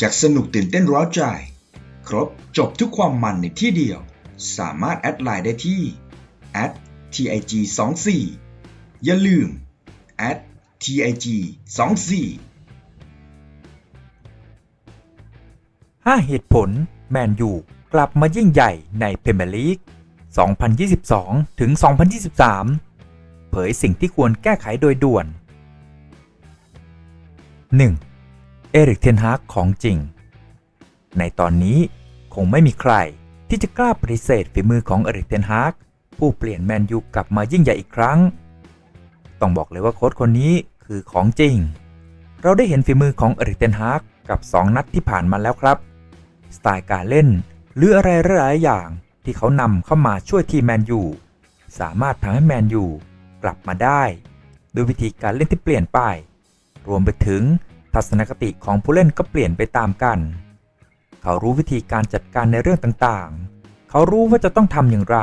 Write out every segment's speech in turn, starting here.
จากสนุกตื่นเต้นร้าวใจ ครบจบทุกความมันในที่เดียว สามารถแอดไลน์ได้ที่ @tig 2 4อย่าลืม @tig 2 4 5 เหตุผล แมนยูกลับมายิ่งใหญ่ในพรีเมียร์ลีก 2022 ถึง 2023 เผยสิ่งที่ควรแก้ไขโดยด่วน 1. เอริกเทนฮากของจริง ในตอนนี้คงไม่มีใครที่จะกล้าปฏิเสธฝีมือของเอริกเทนฮากผู้เปลี่ยนแมนยูกลับมายิ่งใหญ่อีกครั้ง ต้องบอกเลยว่าโค้ชคนนี้คือของจริง เราได้เห็นฝีมือของเอริกเทนฮากกับ 2 นัดที่ผ่านมาแล้วครับ สไตล์การเล่นหรืออะไรหลายอย่างที่เขานำเข้ามาช่วยทีมแมนยูสามารถทำให้แมนยูกลับมาได้ ด้วยวิธีการเล่นที่เปลี่ยนไป รวมไปถึง ทัศนคติของผู้เล่นก็เปลี่ยนไปตามกัน เขารู้วิธีการจัดการในเรื่องต่างๆ เขารู้ว่าจะต้องทำอย่างไร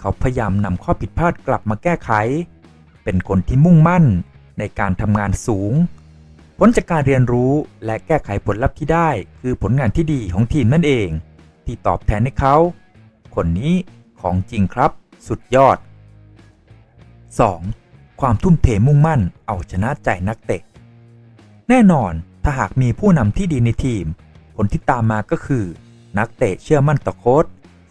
เขาพยายามนำข้อผิดพลาดกลับมาแก้ไข เป็นคนที่มุ่งมั่นในการทำงานสูง ผลจากการเรียนรู้และแก้ไขผลลัพธ์ที่ได้ คือผลงานที่ดีของทีมนั่นเอง ที่ตอบแทนให้เขา คนนี้ของจริงครับ สุดยอด 2. ความทุ่มเทมุ่งมั่นเอาชนะใจนักเตะ แน่นอนถ้าหากมีผู้นำที่ดีในทีม ผลที่ตามมาก็คือ นักเตะเชื่อมั่นต่อโค้ช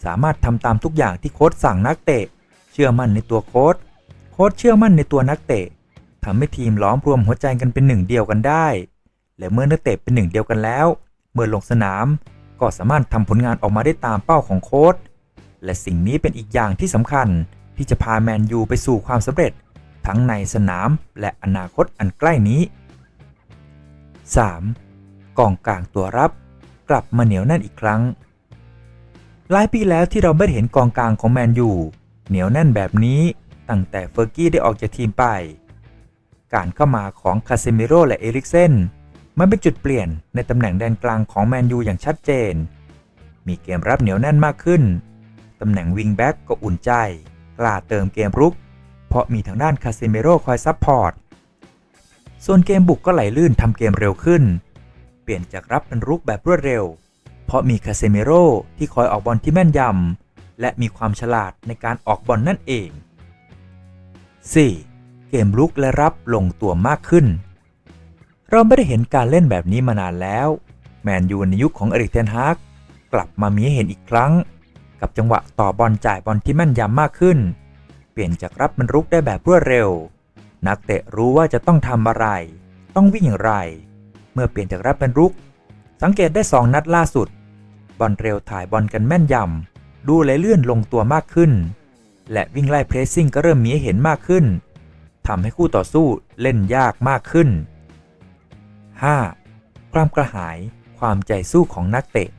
สามารถทำตามทุกอย่างที่โค้ชสั่งนักเตะ เชื่อมั่นในตัวโค้ชโค้ชเชื่อมั่นในตัวนักเตะทำให้ทีมล้อมรวมหัวใจกันเป็นหนึ่งเดียวกันได้ และเมื่อนักเตะเป็นหนึ่งเดียวกันแล้ว เมื่อลงสนาม ก็สามารถทำผลงานออกมาได้ตามเป้าของโค้ชและสิ่งนี้เป็นอีกอย่างที่สำคัญที่จะพาแมนยูไปสู่ความสำเร็จ ทั้งในสนามและอนาคตอันใกล้นี้ 3. กองกลางตัวรับ กลับมาเหนียวแน่นอีกครั้ง หลายปีแล้วที่เราไม่เห็นกองกลางของแมนยูเหนียวแน่นแบบนี้ตั้งแต่เฟอร์กี้ได้ออกจากทีมไป การเข้ามาของคาเซมิโร่และเอริกเซนมันเป็นจุดเปลี่ยนในตำแหน่งแดนกลางของแมนยูอย่างชัดเจน มีเกมรับเหนียวแน่นมากขึ้น ตำแหน่งวิงแบ็กก็อุ่นใจ กล้าเติมเกมรุก เพราะมีทางด้านคาเซมิโร่คอยซับพอร์ต ส่วนเกมบุกก็ไหลลื่นทำเกมเร็วขึ้น เปลี่ยนจากรับเป็นรุกแบบรวดเร็ว เพราะมีคาเซมิโร่ที่คอยออกบอลที่แม่นยำและมีความฉลาดในการออกบอลนั่นเอง 4. เกมลุกและรับลงตัวมากขึ้น เราไม่ได้เห็นการเล่นแบบนี้มานานแล้ว แมนยูในยุคของเอริกเทนฮากกลับมามีให้เห็นอีกครั้ง กับจังหวะต่อบอลจ่ายบอลที่แม่นยำมากขึ้น เปลี่ยนจากรับเป็นรุกได้แบบรวดเร็ว นักเตะรู้ว่าจะต้องทำอะไร ต้องวิ่งอย่างไร เมื่อเปลี่ยนจากรับเป็นรุก สังเกตได้ 2 นัดล่าสุด บอลเร็วถ่ายบอลกันแม่นยำ ดูไหลเลื่อนลงตัวมากขึ้น และวิ่งไล่เพรสซิ่งก็เริ่มมีให้เห็นมากขึ้นทำให้คู่ต่อสู้เล่นยากมากขึ้น 5. ความกระหายความใจสู้ของนักเตะ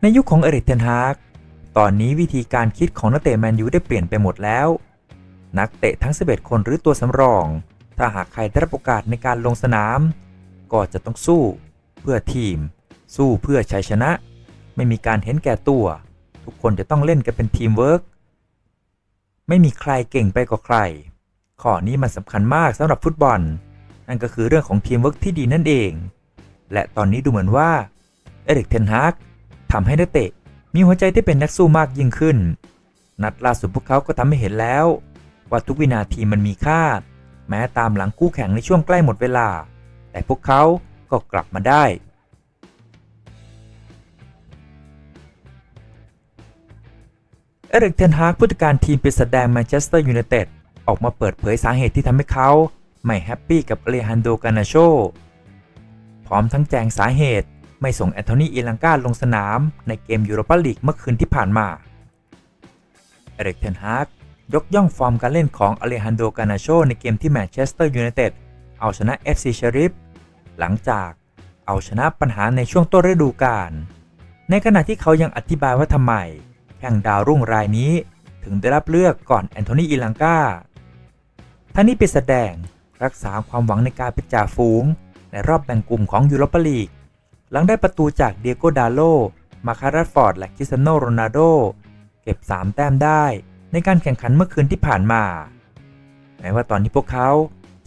ในยุคของเอริกเทนฮากตอนนี้วิธีการคิดของนักเตะแมนยูได้เปลี่ยนไปหมดแล้ว นักเตะทั้ง 11 คนหรือตัวสำรอง ถ้าหากใครได้รับโอกาสในการลงสนาม ก็จะต้องสู้เพื่อทีม สู้เพื่อชัยชนะ ไม่มีการเห็นแก่ตัว ทุกคนจะต้องเล่นกันเป็นทีมเวิร์กไม่มีใครเก่งไปกว่าใคร ข้อนี้มันสำคัญมากสำหรับฟุตบอล นั่นก็คือเรื่องของทีมเวิร์กที่ดีนั่นเอง และตอนนี้ดูเหมือนว่าเอริกเทนฮากทำให้นักเตะมีหัวใจที่เป็นนักสู้มากยิ่งขึ้น นัดล่าสุดพวกเขาก็ทำให้เห็นแล้ว ว่าทุกวินาทีมันมีค่า แม้ตามหลังคู่แข่งในช่วงใกล้หมดเวลา แต่พวกเขาก็กลับมาได้ เอริกเทนฮากผู้จัดการทีมปีศาจแดงแมนเชสเตอร์ยูไนเต็ดออกมาเปิดเผยสาเหตุที่ทำให้เขาไม่แฮปปี้กับเลฮันโดกานาโชพร้อมทั้งแจงสาเหตุไม่ส่งแอนโทนีอีลังกาลงสนามในเกมยูโรปาลีกเมื่อคืนที่ผ่านมา เอริกเทนฮาก ยกย่องฟอร์มการเล่นของอเลฮันโด กานาโชในเกมที่แมนเชสเตอร์ยูไนเต็ดเอาชนะ FC เชริฟหลังจากเอาชนะปัญหาในช่วงต้นฤดูกาล ในขณะที่เขายังอธิบายว่าทำไมแข่งดาวรุ่งรายนี้ถึงได้รับเลือกก่อนแอนโทนีอีลังกาท่านี้เป็นแสดงรักษาความหวังในการเป็นจ่าฝูง ในรอบแบ่งกลุ่มของยูโรปาลีก หลังได้ประตูจากเดียโกดาโล มาคารัฟอร์ด และคริสเตียโนโรนัลโด เก็บ 3 แต้มได้ ในการแข่งขันเมื่อคืนที่ผ่านมา แม้ว่าตอนนี้พวกเขา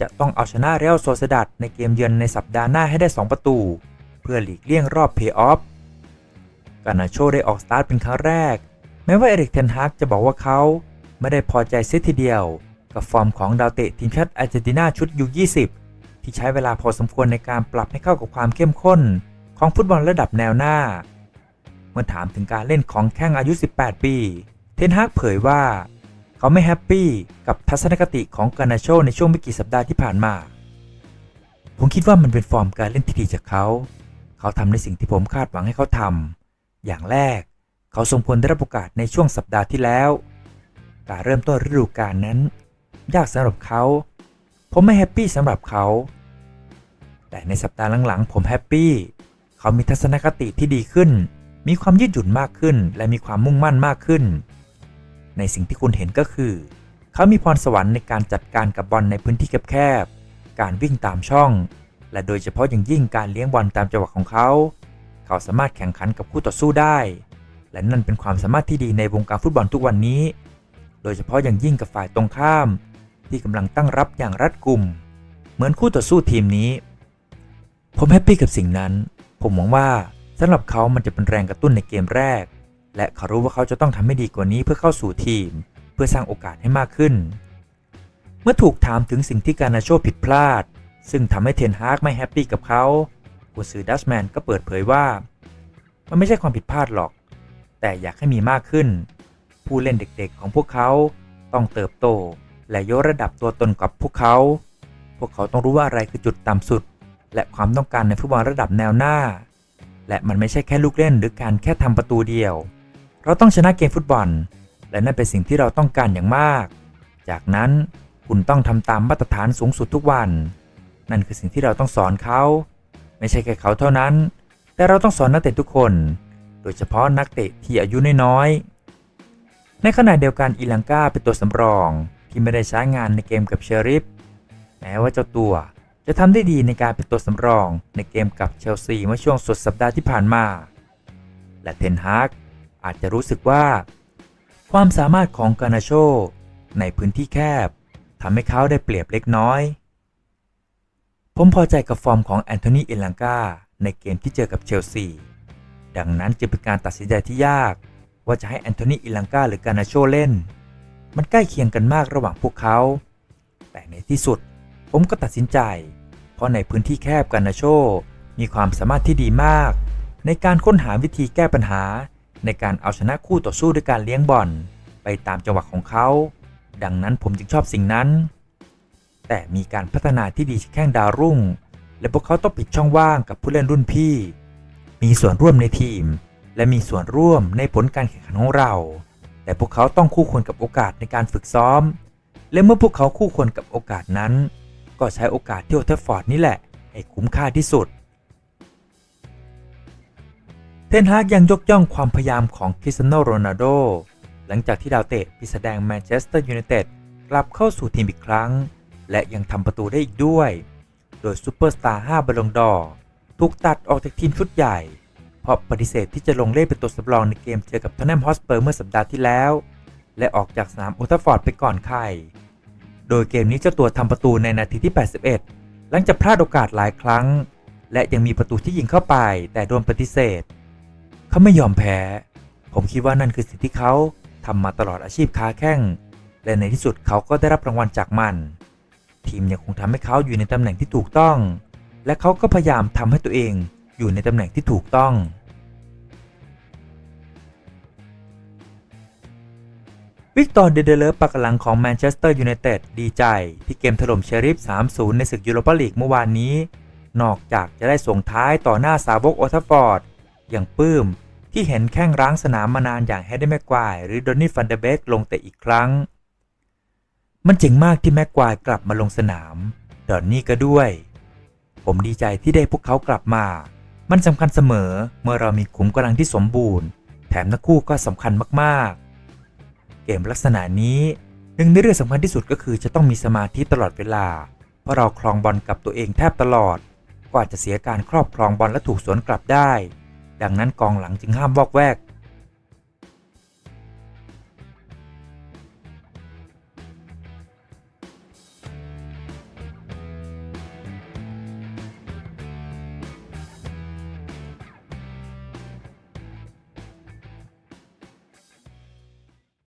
จะต้องเอาชนะเรอัลโซเซดัดในเกมเยือนในสัปดาห์หน้าให้ได้ 2 ประตู เพื่อหลีกเลี่ยงรอบเพย์ออฟ กานาโชได้ออกสตาร์ทเป็นครั้งแรก แม้ว่าเอริกเทนฮากจะบอกว่าเขาไม่ได้พอใจเซตทีเดียว กับฟอร์มของดาวเตะทีมชาติอาร์เจนตินาชุดยู20ที่ใช้เวลาพอสมควรในการปรับให้เข้ากับความเข้มข้นของฟุตบอลระดับแนวหน้า เมื่อถามถึงการเล่นของแข้งอายุ 18 ปี เทนฮากเผยว่า เขาไม่แฮปปี้กับทัศนคติของกานาโชในช่วงไม่กี่สัปดาห์ที่ผ่านมา ผมคิดว่ามันเป็นฟอร์มการเล่นที่ดีจากเขา เขาทำในสิ่งที่ผมคาดหวังให้เขาทำอย่างแรก เขาสมควรได้รับโอกาสในช่วงสัปดาห์ที่แล้ว การเริ่มต้นฤดูกาลนั้น ยากสำหรับเขา ผมไม่แฮปปี้สำหรับเขา แต่ในสัปดาห์หลังๆ ผมแฮปปี้เขามีทัศนคติที่ดีขึ้น มีความยืดหยุ่นมากขึ้น และมีความมุ่งมั่นมากขึ้น ในสิ่งที่คุณเห็นก็คือ เขามีพรสวรรค์ในการจัดการกับบอลในพื้นที่แคบๆ การวิ่งตามช่อง และโดยเฉพาะอย่างยิ่งการเลี้ยงบอลตามจังหวะของเขา เขาสามารถแข่งขันกับคู่ต่อสู้ได้ และนั่นเป็นความสามารถที่ดีในวงการฟุตบอลทุกวันนี้ โดยเฉพาะอย่างยิ่งกับฝ่ายตรงข้าม ที่กำลังตั้งรับอย่างรัดกุม เหมือนคู่ต่อสู้ทีมนี้ ผมแฮปปี้กับสิ่งนั้น ผมหวังว่าสำหรับเขามันจะเป็นแรงกระตุ้นในเกมแรก และเขารู้ว่าเขาจะต้องทำให้ดีกว่านี้เพื่อเข้าสู่ทีม เพื่อสร้างโอกาสให้มากขึ้น เมื่อถูกถามถึงสิ่งที่การนาโชผิดพลาด ซึ่งทำให้เทนฮากไม่แฮปปี้กับเขากุนซือดัชแมนก็เปิดเผยว่า มันไม่ใช่ความผิดพลาดหรอก แต่อยากให้มีมากขึ้น ผู้เล่นเด็กๆของพวกเขาต้องเติบโต และยกระดับตัวตนกับพวกเขา พวกเขาต้องรู้ว่าอะไรคือจุดต่ำสุด และความต้องการในฟุตบอลระดับแนวหน้า และมันไม่ใช่แค่ลูกเล่นหรือการแค่ทำประตูเดียว เราต้องชนะเกมฟุตบอล และนั่นเป็นสิ่งที่เราต้องการอย่างมาก จากนั้นคุณต้องทำตามมาตรฐานสูงสุดทุกวัน นั่นคือสิ่งที่เราต้องสอนเขา ไม่ใช่แค่เขาเท่านั้น แต่เราต้องสอนนักเตะทุกคน โดยเฉพาะนักเตะที่อายุน้อยๆในขณะเดียวกันอีลังกาเป็นตัวสำรองที่ไม่ได้ใช้งานในเกมกับเชอริฟแม้ว่าเจ้าตัวจะทำได้ดีในการเป็นตัวสำรองในเกมกับเชลซีเมื่อช่วงสุดสัปดาห์ที่ผ่านมา และเทนฮาก อาจจะรู้สึกว่า ความสามารถของกานาโช ในพื้นที่แคบทำให้เขาได้เปรียบเล็กน้อย ผมพอใจกับฟอร์มของแอนโทนีเอลังกาในเกมที่เจอกับเชลซี ดังนั้นจึงเป็นการตัดสินใจที่ยาก ว่าจะให้แอนโทนีเอลังกาหรือกานาโชเล่น มันใกล้เคียงกันมากระหว่างพวกเขา แต่ในที่สุดผมก็ตัดสินใจ เพราะในพื้นที่แคบกานาโชมีความสามารถที่ดีมาก ในการค้นหาวิธีแก้ปัญหา ในการเอาชนะคู่ต่อสู้ด้วยการเลี้ยงบอลไปตามจังหวะของเขา ดังนั้นผมจึงชอบสิ่งนั้น แต่มีการพัฒนาที่ดีแข้งดาวรุ่ง และพวกเขาต้องปิดช่องว่างกับผู้เล่นรุ่นพี่ มีส่วนร่วมในทีม และมีส่วนร่วมในผลการแข่งขันของเรา แต่พวกเขาต้องคู่ควรกับโอกาสในการฝึกซ้อม และเมื่อพวกเขาคู่ควรกับโอกาสนั้น ก็ใช้โอกาสที่โอเทฟฟอร์ดนี่แหละให้คุ้มค่าที่สุด เทนฮากยังยกย่องความพยายามของคริสเตียโนโรนัลโดหลังจากที่ดาวเตะปีศาจแดงแมนเชสเตอร์ยูไนเต็ดกลับเข้าสู่ทีมอีกครั้ง และยังทำประตูได้อีกด้วย โดยซูเปอร์สตาร์5บอลลงดอร์ถูกตัดออกจากทีมชุดใหญ่ เพราะปฏิเสธที่จะลงเล่นเป็นตัวสำรองในเกมเจอกับทอนแนมฮอสเปอร์เมื่อสัปดาห์ที่แล้ว และออกจากสนามโอทัฟฟอร์ดไปก่อนใคร โดยเกมนี้เจ้าตัวทำประตูในนาทีที่ 81 หลังจากพลาดโอกาสหลายครั้ง และยังมีประตูที่ยิงเข้าไป แต่โดนปฏิเสธ เขาไม่ยอมแพ้ ผมคิดว่านั่นคือสิ่งที่เขาทำมาตลอดอาชีพค้าแข้ง และในที่สุดเขาก็ได้รับรางวัลจากมัน ทีมยังคงทำให้เขาอยู่ในตำแหน่งที่ถูกต้อง และเขาก็พยายามทำให้ตัวเองอยู่ในตำแหน่งที่ถูกต้อง วิกตอร์เดเดเลอร์ปักหลังของแมนเชสเตอร์ยูไนเต็ดดีใจ ที่เกมถล่มเชริฟ 3-0 ในศึกยูโรปาลีกเมื่อวานนี้ นอกจากจะได้ส่งท้ายต่อหน้าสาวกโอทัฟฟอร์ด อย่างปื้ม ที่เห็นแข้งร้างสนามมานานอย่างแฮร์รี่แม็กควายหรือดอนนี่ฟันเดเบกลงเตะอีกครั้ง มันเจ๋งมากที่แม็กควายกลับมาลงสนาม ดอนนี่ก็ด้วย ผมดีใจที่ได้พวกเขากลับมา มันสำคัญเสมอเมื่อเรามีขุมกำลังที่สมบูรณ์ แถมทั้งคู่ก็สำคัญมากๆ เกมลักษณะนี้หนึ่งในเรื่องสำคัญที่สุดก็คือจะต้องมีสมาธิตลอดเวลา เพราะเราครองบอลกับตัวเองแทบตลอด กว่าจะเสียการครอบครองบอลและถูกสวนกลับได้ ดังนั้นกองหลังจึงห้ามวอกแวก